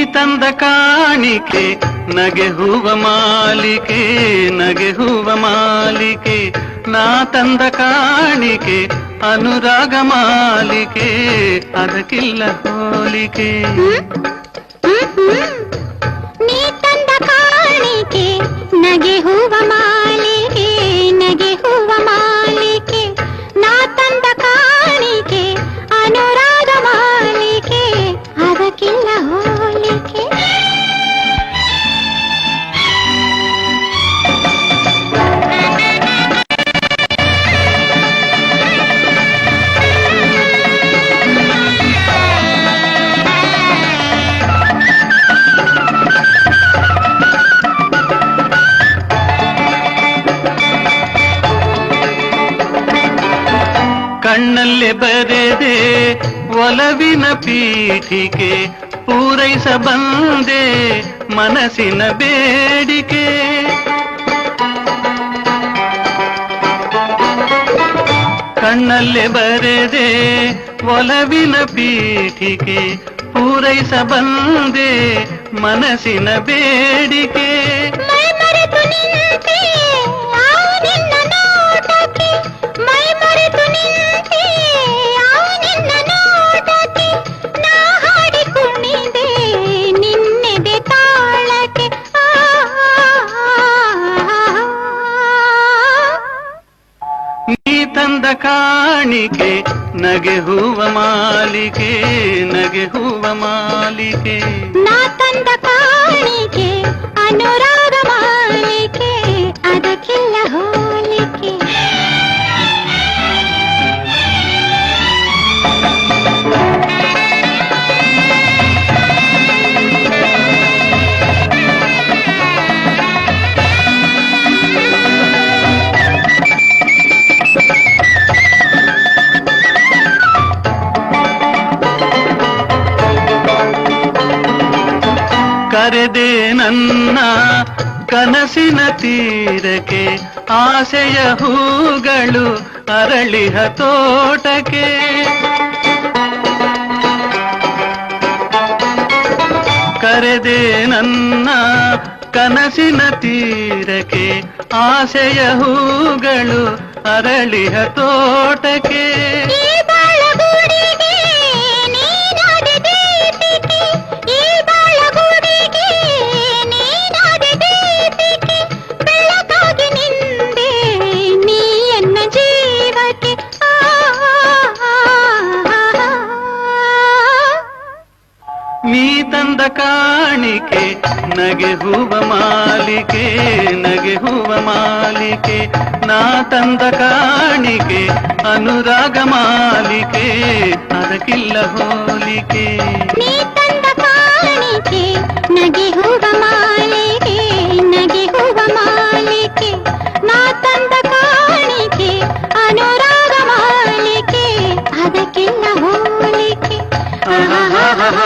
ತಂದ ಕಾಣಿಕೆ ನಗೆ ಹೂವ ಮಾಲಿಕೆ ನಗೆ ಹೂವ ಮಾಲಿಕೆ ನಾ ತಂದ ಕಾಣಿಕೆ ಅನುರಾಗ ಮಾಲಿಕೆ ಅದಕ್ಕಿಲ್ಲ ಹೋಲಿಕೆ ಕಣ್ಣಲ್ಲೇ ಬರೆದೆ ಒಲವಿನ ಪೀಠಿಕೆ ಪೂರೈಸ ಬಂದೆ ಮನಸ್ಸಿನ ಬೇಡಿಕೆ ಕಣ್ಣಲ್ಲೇ ಬರೆದೆ ಒಲವಿನ ಪೀಠಿಕೆ ಪೂರೈಸ ಬಂದೆ ಮನಸ್ಸಿನ ಬೇಡಿಕೆ ಕಾಣಿಕೆ ನಗೆ ಹೂವ ಮಾಲಿಕೆ ನಗೆ ಹೂವ ಮಾಲಿಕೆ ನಾ ತಂದ ಕಾಣಿಕೆ ಅನುರಾಗ ಮಾಲಿಕೆ ಕರೆದೆ ನನ್ನ ಕನಸಿನ ತೀರಕ್ಕೆ, ಆಸೆಯ ಹೂಗಳು ಅರಳಿಹ ತೋಟಕ್ಕೆ. ಕರೆದೆ ನನ್ನ ಕನಸಿನ ತೀರಕ್ಕೆ, ಆಸೆಯ ಹೂಗಳು ಅರಳಿಹ ತೋಟಕ್ಕೆ. ಮಾಲಿಕೆ ನಗೆ ಹೂವ ಮಾಲಿಕೆ ನಗೆ ಹೂವ ಮಾಲಿಕೆ ನಾ ತಂದ ಕಾಣಿಕೆ ಅನುರಾಗ ಮಾಲಿಕೆ ಅದಕ್ಕಿಲ್ಲ ಹೋಲಿಕೆ ನಗೆ ಹೂವ ಮಾಲಿಕೆ ನಗೆ ಹೂವ ಮಾಲಿಕೆ ನಾ ತಂದ ಕಾಣಿಕೆ ಅನುರಾಗ ಮಾಲಿಕೆ ಅದಕ್ಕಿಲ್ಲ ಹೋಲಿಕೆ ಆಹಾ